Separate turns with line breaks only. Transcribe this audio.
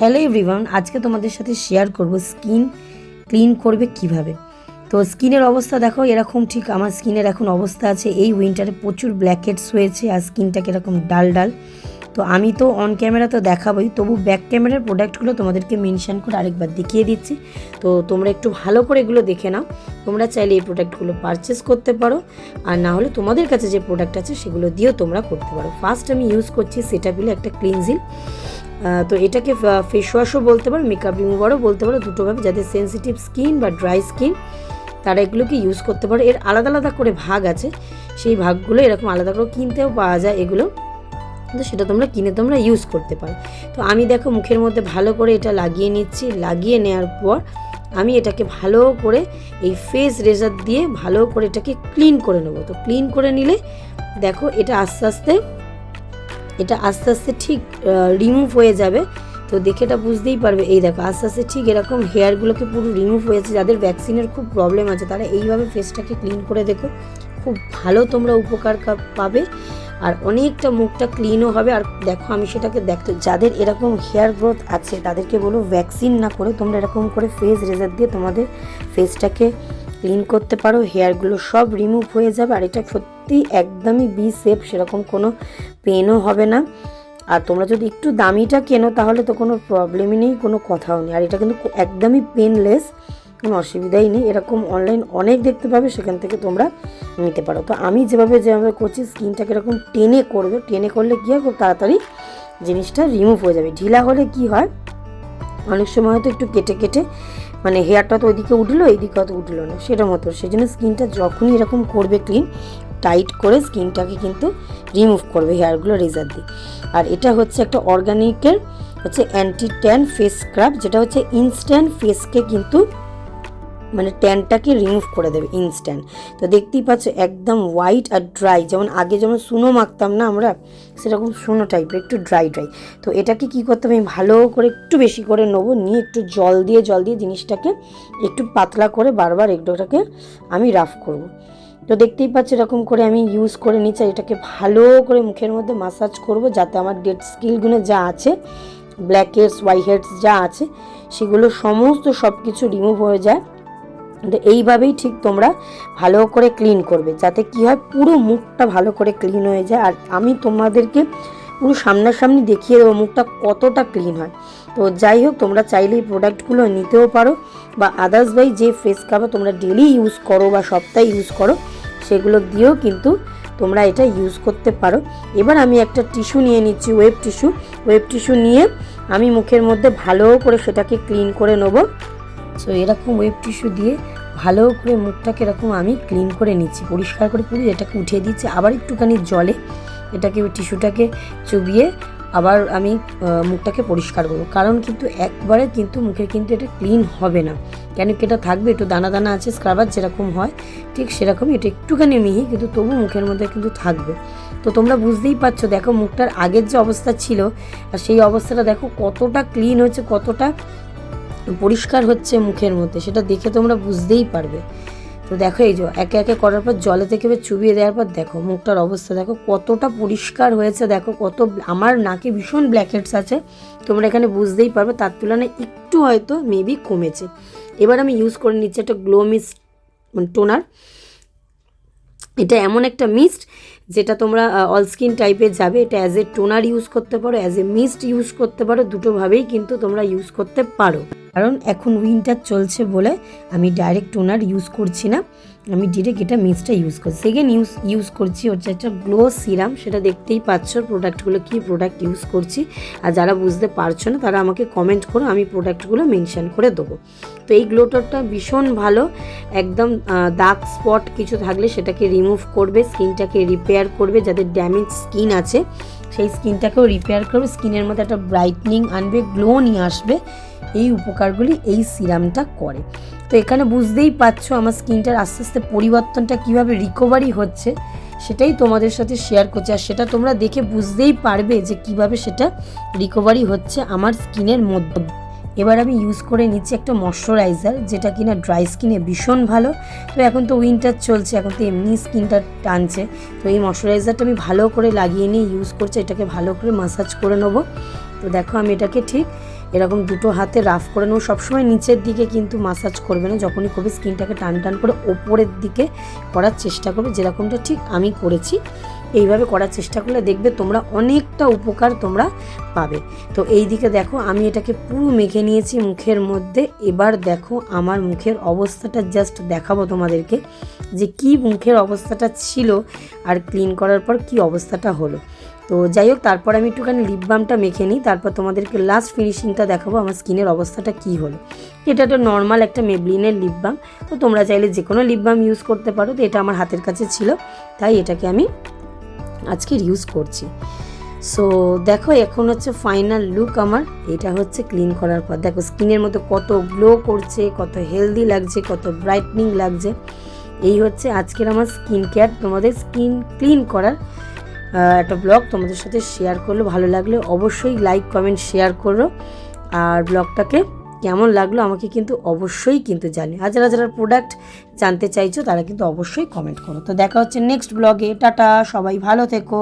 Hello everyone আজকে তোমাদের সাথে শেয়ার করব স্কিন ক্লিন করবে কীভাবে। তো স্কিনের অবস্থা দেখো, এরকম ঠিক আমার স্কিনের এখন অবস্থা আছে। এই উইন্টারে প্রচুর ব্ল্যাকেটস হয়েছে আর স্কিনটাকে এরকম ডাল ডাল। তো আমি তো অন ক্যামেরা তো দেখাবোই, তবু ব্যাক ক্যামেরার প্রোডাক্টগুলো তোমাদেরকে মেনশান করে আরেকবার দেখিয়ে দিচ্ছি। তো তোমরা একটু ভালো করে এগুলো দেখে নাও, তোমরা চাইলে এই প্রোডাক্টগুলো পারচেস করতে পারো। আর না হলে তোমাদের কাছে যে প্রোডাক্ট আছে, সেগুলো দিয়েও তোমরা করতে পারো। ফার্স্ট আমি ইউজ করছি সেটাবিলে একটা ক্লিনজিল তো এটাকে ফেস ওয়াশও বলতে পারো মেকআপ রিমুভারও বলতে পারো দুটোভাবে যাদের সেন্সিটিভ স্কিন বা ড্রাই স্কিন তারা এগুলোকে ইউজ করতে পারো। এর আলাদা আলাদা করে ভাগ আছে, সেই ভাগগুলো এরকম আলাদা করে কিনতেও পাওয়া যায় এগুলো। তো সেটা তোমরা কিনে তোমরা ইউজ করতে পারো। তো আমি দেখো মুখের মধ্যে ভালো করে এটা লাগিয়ে নিচ্ছি। লাগিয়ে নেওয়ার পর আমি এটাকে ভালো করে এই ফেস রেজার দিয়ে ভালো করে এটাকে ক্লিন করে নেব। তো ক্লিন করে নিলে দেখো এটা আস্তে আস্তে এটা আস্তে আস্তে ঠিক রিমুভ হয়ে যাবে। তো দেখে এটা বুঝতেই পারবে। এই দেখো, আস্তে আস্তে ঠিক এরকম হেয়ারগুলোকে পুরো রিমুভ হয়েছে যাদের ভ্যাকসিনের খুব প্রবলেম আছে, তারা এইভাবে ফেসটাকে ক্লিন করে দেখো। খুব ভালো তোমরা উপকার পাবে। আর অনেকটা মুখটা ক্লিনও হবে। আর দেখো, আমি সেটাকে দেখতো, যাদের এরকম হেয়ার গ্রোথ আছে, তাদেরকে বলো ভ্যাকসিন না করে তোমরা এরকম করে ফেস রেজার দিয়ে তোমাদের ফেসটাকে ক্লিন করতে পারো হেয়ারগুলো সব রিমুভ হয়ে যাবে, আর এটা সত্যি একদমই বি সেফ সেরকম কোনো পেনও হবে না। আর তোমরা যদি একটু দামিটা কেনো, তাহলে তো কোনো প্রবলেমই নেই, কোনো কথাও নেই। আর এটা কিন্তু একদমই পেনলেস কোনো অসুবিধাই নেই। এরকম অনলাইন অনেক দেখতে পাবে, সেখান থেকে তোমরা নিতে পারো। তো আমি যেভাবে যেভাবে করছি স্কিনটাকে এরকম টেনে করবে। টেনে করলে কী হয়, খুব তাড়াতাড়ি জিনিসটা রিমুভ হয়ে যাবে। ঢিলা হলে কি হয়, অনেক সময় হয়তো একটু কেটে কেটে মানে হেয়ারটা তো ওইদিকে উঠল, এইদিকে অত উঠল না। সেটা মতো। সেই জন্য স্কিনটা যখনই এরকম করবে ক্লিন টাইট করে স্কিনটাকে কিন্তু রিমুভ করবে হেয়ারগুলো রেজার দিয়ে। আর এটা হচ্ছে একটা অর্গানিকের হচ্ছে অ্যান্টি ট্যান ফেস স্ক্রাব যেটা হচ্ছে ইনস্ট্যান্ট ফেসকে কিন্তু মানে ট্যানটাকে রিমুভ করে দেবে ইনস্ট্যান্ট তো দেখতেই পাচ্ছ একদম হোয়াইট আর ড্রাই যেমন আগে যেমন সুনো মাখতাম না আমরা, সেরকম সুনো টাইপের একটু ড্রাই ড্রাই তো এটাকে কি করতে আমি ভালো করে একটু বেশি করে নেব, নিয়ে একটু জল দিয়ে জল দিয়ে জিনিসটাকে একটু পাতলা করে বারবার এগুলোটাকে আমি রাফ করব। তো দেখতেই পাচ্ছ এরকম করে আমি ইউজ করে নিচ্ছি এটাকে ভালো করে মুখের মধ্যে মাসাজ করব যাতে আমার ডেড স্কিলগুলো যা আছে ব্ল্যাক হেডস হোয়াইট হেডস যা আছে, সেগুলো সমস্ত সব কিছু রিমুভ হয়ে যায়। তো এইভাবেই ঠিক তোমরা ভালো করে ক্লিন করবে। যাতে কি হয়, পুরো মুখটা ভালো করে ক্লিন হয়ে যায়। আর আমি তোমাদেরকে পুরো সামনাসামনি দেখিয়ে দেবো মুখটা কতটা ক্লিন হয়। তো যাই হোক, তোমরা চাইলে এই প্রোডাক্টগুলো নিতেও পারো বা আদার্স বাই যে ফেস কাভার তোমরা ডেলি ইউজ করো বা সপ্তাহে ইউজ করো, সেগুলো দিয়েও কিন্তু তোমরা এটা ইউজ করতে পারো। এবার আমি একটা টিস্যু নিয়ে নিচ্ছি ওয়েব টিস্যু ওয়েব টিস্যু নিয়ে আমি মুখের মধ্যে ভালো করে সেটাকে ক্লিন করে নেব। সো এরকম ওয়েব টিস্যু দিয়ে ভালো করে মুখটাকে এরকম আমি ক্লিন করে নিচ্ছি, পরিষ্কার করে পুরো এটাকে উঠিয়ে দিচ্ছি, আবার একটুখানি জলে এটাকে ওই টিস্যুটাকে চুবিয়ে আবার আমি মুখটাকে পরিষ্কার করব। কারণ কিন্তু একবারে কিন্তু মুখের কিন্তু এটা ক্লিন হবে না। কেন কি এটা থাকবে, একটু দানা দানা আছে স্ক্রাবার যেরকম হয়, ঠিক সেরকমই এটা একটুখানি মিহি, কিন্তু তবু মুখের মধ্যে কিন্তু থাকবে। তো তোমরা বুঝতেই পারছ, দেখো মুখটার আগের যে অবস্থা ছিল, আর সেই অবস্থাটা দেখো কতটা ক্লিন হচ্ছে কতটা পরিষ্কার হচ্ছে মুখের মধ্যে, সেটা দেখে তোমরা বুঝতেই পারবে। তো দেখো এই যে, একে একে করার পর জলে থেকে এবার চুবিয়ে দেওয়ার পর দেখো মুখটার অবস্থা, দেখো কতটা পরিষ্কার হয়েছে, দেখো কত আমার নাকে ভীষণ ব্ল্যাকেটস আছে, তোমরা এখানে বুঝতেই পারবে, তার তুলনায় একটু হয়তো মেবি কমেছে। এবার আমি ইউজ করে নিচ্ছি একটা গ্লো মিস্ট মানে টোনার এটা এমন একটা মিস্ট যেটা তোমরা অল স্কিন টাইপের যাবে, এটা অ্যাজ এ টোনার ইউজ করতে পারো অ্যাজ এ মিস্ট ইউজ করতে পারো দুটোভাবেই কিন্তু তোমরা ইউজ করতে পারো। কারণ এখন উইন্টার চলছে বলে আমি ডাইরেক্ট টোনার ইউজ করছি না। আমি ডিরেক্ট এটা মিক্সটা ইউজ করছি। সেকেন্ড ইউজ ইউজ করছি হচ্ছে একটা গ্লো সিরাম সেটা দেখতেই পাচ্ছ প্রোডাক্টগুলো কী প্রোডাক্ট ইউজ করছি। আর যারা বুঝতে পারছ না, তারা আমাকে কমেন্ট করো, আমি প্রোডাক্টগুলো মেনশন করে দেবো। তো এই গ্লোটারটা ভীষণ ভালো, একদম দাগ স্পট কিছু থাকলে সেটাকে রিমুভ করবে স্কিনটাকে রিপেয়ার করবে যাদের ড্যামেজ স্কিন আছে। সেই স্কিনটাকেও রিপেয়ার করবে স্কিনের মধ্যে একটা ব্রাইটনিং আনবে গ্লো নিয়ে আসবে। এই উপকারগুলি এই সিরামটা করে। তো এখানে বুঝতেই পারছ আমার স্কিনটার আস্তে আস্তে পরিবর্তনটা কীভাবে রিকভারি হচ্ছে, সেটাই তোমাদের সাথে শেয়ার করছি। আর সেটা তোমরা দেখে বুঝতেই পারবে যে কীভাবে সেটা রিকভারি হচ্ছে আমার স্কিনের মধ্যে। এবার আমি ইউজ করে নিচ্ছি একটা ময়শ্চারাইজার যেটা কিনা ড্রাই স্কিনে ভীষণ ভালো। তো এখন তো উইন্টার চলছে, এখন তো এমনি স্কিনটা টানছে। তো এই ময়শ্চারাইজারটা আমি ভালো করে লাগিয়ে নিয়ে ইউজ করছি, এটাকে ভালো করে মাসাজ করে নেব। তো দেখো আমি এটাকে ঠিক এরকম দুটো হাতে রাফ করে নেব। সবসময় নিচের দিকে কিন্তু মাসাজ করবে না। যখনই করবে স্কিনটাকে টান টান করে ওপরের দিকে করার চেষ্টা করবে, যেরকমটা ঠিক আমি করেছি। এইভাবে করার চেষ্টা করলে দেখবে তোমরা অনেকটা উপকার তোমরা পাবে। তো এই দিকে দেখো, আমি এটাকে পুরো মেখে নিয়েছি মুখের মধ্যে। এবার দেখো আমার মুখের অবস্থাটা জাস্ট দেখাবো তোমাদেরকে, যে কি মুখের অবস্থাটা ছিল আর ক্লিন করার পর কি অবস্থাটা হলো। তো যাই হোক, তারপর আমি একটুখানি লিপ বামটা মেখে নিই, তারপর তোমাদেরকে লাস্ট ফিনিশিংটা দেখাবো আমার স্কিনের অবস্থাটা কি হলো। এটা তো নর্মাল একটা মেবলিনের লিপ বাম তো তোমরা চাইলে যে কোনো লিপ বাম ইউজ করতে পারো, তো এটা আমার হাতের কাছে ছিল, তাই এটাকে আমি আজকে ইউজ করছি। সো দেখো, এখন হচ্ছে ফাইনাল লুক আমার। এটা হচ্ছে ক্লিন করার পর। দেখো স্কিনের মধ্যে কত গ্লো করছে, কত হেলদি লাগছে, কত ব্রাইটনিং লাগছে। এই হচ্ছে আজকের আমার স্কিন কেয়ার তোমাদের স্কিন ক্লিন করার একটা ব্লগ তোমাদের সাথে শেয়ার করল। ভালো লাগলে অবশ্যই লাইক কমেন্ট শেয়ার করো। আর ব্লগটাকে কেমন লাগল আমাকে কিন্তু অবশ্যই কিন্তু জানি আর যারা যারা প্রোডাক্ট জানতে চাইছো তারা কিন্তু অবশ্যই কমেন্ট করো। তো দেখা হচ্ছে নেক্সট ব্লগে টাটা, সবাই ভালো থেকো।